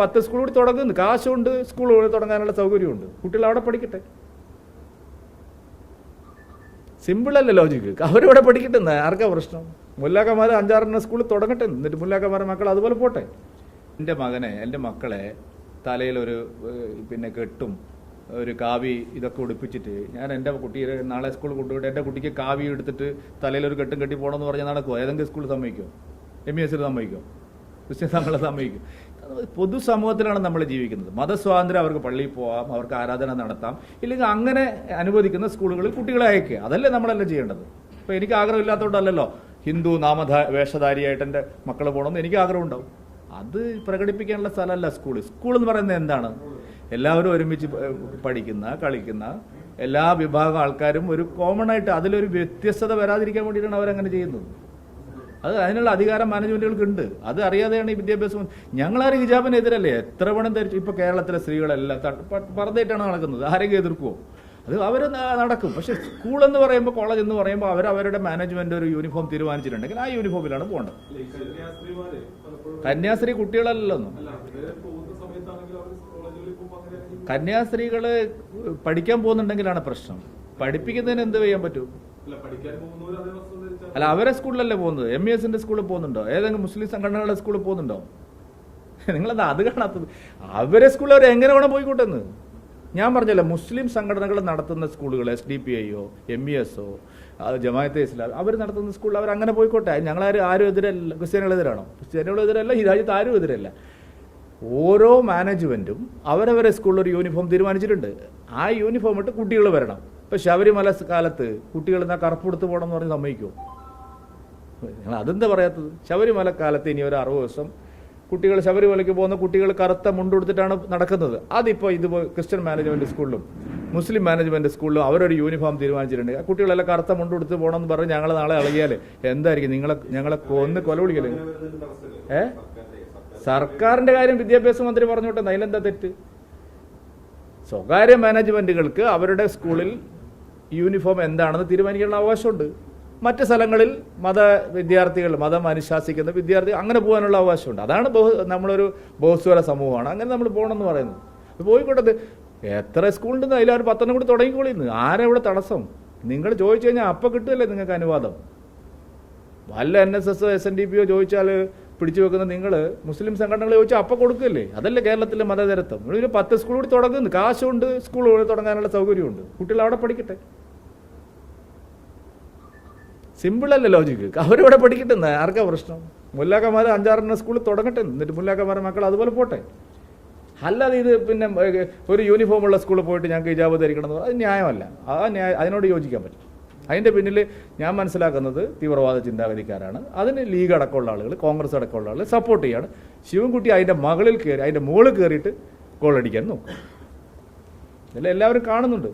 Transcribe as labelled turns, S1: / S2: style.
S1: പത്ത് സ്കൂൾ കൂടി തുടങ്ങുന്നു. കാശുണ്ട് സ്കൂൾ തുടങ്ങാനുള്ള സൗകര്യമുണ്ട്. കുട്ടികൾ അവിടെ പഠിക്കട്ടെ. സിമ്പിളല്ലേ ലോജിക്ക് അവരവിടെ പഠിക്കട്ടെ ആർക്കാ പ്രശ്നം? മുല്ലാക്കന്മാർ അഞ്ചാറെണ്ണം സ്കൂളിൽ തുടങ്ങട്ടെ. എന്നിട്ട് മുല്ലാക്കന്മാരുടെ മക്കൾ അതുപോലെ പോട്ടെ. എന്റെ മകനെ എന്റെ മക്കളെ തലയിൽ ഒരു പിന്നെ കെട്ടും ഒരു കാവി ഇതൊക്കെ ഉടുപ്പിച്ചിട്ട് ഞാൻ എന്റെ കുട്ടിയെ നാളെ സ്കൂളിൽ കൊണ്ടുപോയിട്ട് എന്റെ കുട്ടിക്ക് കാവി എടുത്തിട്ട് തലയിൽ ഒരു കെട്ടും കെട്ടി പോകണമെന്ന് പറഞ്ഞാൽ നടക്കുമോ ഏതെങ്കിലും സ്കൂളിൽ സമ്മതിക്കുമോ എം ഇ എസിൽ സമ്മതിക്കുമോ ക്രിസ്ത്യൻ സമ്മതിക്കും പൊതുസമൂഹത്തിലാണ് നമ്മൾ ജീവിക്കുന്നത്. മതസ്വാതന്ത്ര്യം അവർക്ക് പള്ളിയിൽ പോകാം അവർക്ക് ആരാധന നടത്താം ഇല്ലെങ്കിൽ അങ്ങനെ അനുവദിക്കുന്ന സ്കൂളുകളിൽ കുട്ടികളെ അയക്കുക. അതല്ലേ നമ്മളല്ലേ ചെയ്യേണ്ടത്? ഇപ്പോൾ എനിക്ക് ആഗ്രഹമില്ലാത്തതുകൊണ്ടല്ലല്ലോ ഹിന്ദു നാമധ വേഷധാരിയായിട്ട് എന്റെ മക്കൾ പോകണമെന്ന് എനിക്ക് ആഗ്രഹം ഉണ്ടാവും അത് പ്രകടിപ്പിക്കാനുള്ള സ്ഥലമല്ല സ്കൂൾ സ്കൂൾ എന്ന് പറയുന്നത് എന്താണ്? എല്ലാവരും ഒരുമിച്ച് പഠിക്കുന്ന കളിക്കുന്ന എല്ലാ വിഭാഗം ആൾക്കാരും ഒരു കോമൺ ആയിട്ട് അതിലൊരു വ്യത്യസ്തത വരാതിരിക്കാൻ വേണ്ടിയിട്ടാണ് അവരങ്ങനെ ചെയ്യുന്നത്. അത് അതിനുള്ള അധികാരം മാനേജ്മെന്റുകൾക്ക് ഉണ്ട് അത് അറിയാതെയാണ് ഈ വിദ്യാഭ്യാസം ഞങ്ങളാരും ഹിജാബിനെതിരല്ലേ? എത്ര പണം ധരിച്ചു? ഇപ്പൊ കേരളത്തിലെ സ്ത്രീകളെല്ലാം പറഞ്ഞിട്ടാണ് നടക്കുന്നത്. ആരെങ്കിലും എതിർക്കുമോ അത് അവർ നടക്കും. പക്ഷേ സ്കൂൾ എന്ന് പറയുമ്പോൾ കോളേജ് എന്ന് പറയുമ്പോൾ അവർ അവരുടെ മാനേജ്മെന്റ് ഒരു യൂണിഫോം തീരുമാനിച്ചിട്ടുണ്ടെങ്കിൽ ആ യൂണിഫോമിലാണ് പോകേണ്ടത്. കന്യാസ്ത്രീ കുട്ടികളല്ലല്ലോ കന്യാസ്ത്രീകൾ പഠിക്കാൻ പോകുന്നുണ്ടെങ്കിലാണ് പ്രശ്നം. പഠിപ്പിക്കുന്നതിന് എന്ത് ചെയ്യാൻ പറ്റും?
S2: പഠിക്കാൻ
S1: അല്ല അവരെ സ്കൂളിലല്ലേ പോകുന്നത്? എം ഇ എസിന്റെ സ്കൂളിൽ പോകുന്നുണ്ടോ? ഏതെങ്കിലും മുസ്ലിം സംഘടനകളുടെ സ്കൂളിൽ പോകുന്നുണ്ടോ? നിങ്ങളത് അത് കാണാത്തത്? അവരെ സ്കൂളിൽ അവർ എങ്ങനെ വേണം പോയിക്കോട്ടെന്ന്? ഞാൻ പറഞ്ഞല്ലോ മുസ്ലിം സംഘടനകൾ നടത്തുന്ന സ്കൂളുകൾ എസ് ഡി പി ഐയോ എം ഇ എസോ ജമാഅത്തെ ഇസ്ലാം അവർ നടത്തുന്ന സ്കൂളിൽ അവർ അങ്ങനെ പോയിക്കോട്ടെ. ഞങ്ങളാരും ആരും എതിരല്ല ക്രിസ്ത്യാനികളെതിരാണോ? ക്രിസ്ത്യാനികളെതിരല്ല ഈ രാജ്യത്ത് ആരും എതിരല്ല. ഓരോ മാനേജ്മെന്റും അവരവരെ സ്കൂളിൽ ഒരു യൂണിഫോം തീരുമാനിച്ചിട്ടുണ്ട്. ആ യൂണിഫോം ഇട്ട് കുട്ടികൾ വരണം. ഇപ്പൊ ശബരിമല കാലത്ത് കുട്ടികൾ എന്നാ കറുപ്പെടുത്ത് പോകണം എന്ന് പറഞ്ഞ് സമ്മതിക്കുമോ നിങ്ങൾ അതെന്താ പറയാത്തത്? ശബരിമല കാലത്ത് ഇനി ഒരു അറുപത് ദിവസം കുട്ടികൾ ശബരിമലയ്ക്ക് പോകുന്ന കുട്ടികൾ കറുത്ത മുണ്ടുടുത്തിട്ടാണ് നടക്കുന്നത്. അതിപ്പോൾ ഇതിപ്പോൾ ക്രിസ്ത്യൻ മാനേജ്മെന്റ് സ്കൂളിലും മുസ്ലിം മാനേജ്മെന്റ് സ്കൂളിലും അവരൊരു യൂണിഫോം തീരുമാനിച്ചിട്ടുണ്ട്. കുട്ടികളെല്ലാം കറുത്ത മുണ്ടുടുത്ത് പോകണം എന്ന് പറഞ്ഞ് ഞങ്ങൾ നാളെ ഇളകിയാൽ എന്തായിരിക്കും? നിങ്ങളെ ഞങ്ങളെ കൊന്ന് കൊല വിളിക്കൽ. ഏ? സർക്കാരിന്റെ കാര്യം വിദ്യാഭ്യാസ മന്ത്രി പറഞ്ഞോട്ടെ. അതിലെന്താ തെറ്റ്? സ്വകാര്യ മാനേജ്മെന്റുകൾക്ക് അവരുടെ സ്കൂളിൽ യൂണിഫോം എന്താണെന്ന് തീരുമാനിക്കാനുള്ള അവകാശമുണ്ട്. മറ്റ് സ്ഥലങ്ങളിൽ മത വിദ്യാർത്ഥികൾ മതം അനുശാസിക്കുന്ന വിദ്യാർത്ഥി അങ്ങനെ പോകാനുള്ള അവകാശമുണ്ട്. അതാണ് ബഹു നമ്മളൊരു ബഹുസ്വര സമൂഹമാണ്. അങ്ങനെ നമ്മൾ പോകണം എന്ന് പറയുന്നത് പോയിക്കോട്ടെ എത്ര സ്കൂളുണ്ടെന്ന് അതിൽ ഒരു പത്തെണ്ണം കൂടി തുടങ്ങിക്കോളിന്ന്. ആരാ ഇവിടെ തടസ്സം? നിങ്ങൾ ചോദിച്ചു കഴിഞ്ഞാൽ അപ്പം കിട്ടുമല്ലേ നിങ്ങൾക്ക് അനുവാദം. വല്ല N S S S N D പിയോ ചോദിച്ചാൽ പിടിച്ചു വെക്കുന്ന നിങ്ങൾ മുസ്ലിം സംഘടനകൾ ചോദിച്ചാൽ അപ്പം കൊടുക്കില്ലേ അതല്ലേ കേരളത്തിലെ മതതരത്വം ഇവിടെ പത്ത് സ്കൂൾ കൂടി തുടങ്ങുന്നു. കാശുണ്ട് സ്കൂൾ തുടങ്ങാനുള്ള സൗകര്യമുണ്ട്. കുട്ടികൾ അവിടെ പഠിക്കട്ടെ. സിമ്പിളല്ലേ ലോജിക്ക് അവരവിടെ പഠിക്കട്ടെ എന്ന് ആർക്കാ പ്രശ്നം? മുല്ലാക്കന്മാർ അഞ്ചാറെണ്ണ സ്കൂളിൽ തുടങ്ങട്ടെ. എന്നിട്ട് മുല്ലാക്കന്മാരെ മക്കൾ അതുപോലെ പോട്ടെ. അല്ലാതെ ഇത് പിന്നെ ഒരു യൂണിഫോം ഉള്ള സ്കൂളിൽ പോയിട്ട് ഞങ്ങൾക്ക് ഇജാബ് ധരിക്കണം എന്ന് അത് ന്യായമല്ല. ആ ന്യായ അതിനോട് യോജിക്കാൻ പറ്റും. അതിന്റെ പിന്നിൽ ഞാൻ മനസ്സിലാക്കുന്നത് തീവ്രവാദ ചിന്താഗതിക്കാരാണ്. അതിന് ലീഗ് അടക്കമുള്ള ആളുകൾ കോൺഗ്രസ് അടക്കമുള്ള ആളുകൾ സപ്പോർട്ട് ചെയ്യാണ്. ശിവൻകുട്ടി അതിന്റെ മകളിൽ കയറി അതിന്റെ മുകളിൽ കയറിയിട്ട് ഗോളടിക്കാൻ നോക്കും. ഇതെല്ലാം എല്ലാവരും കാണുന്നുണ്ട്.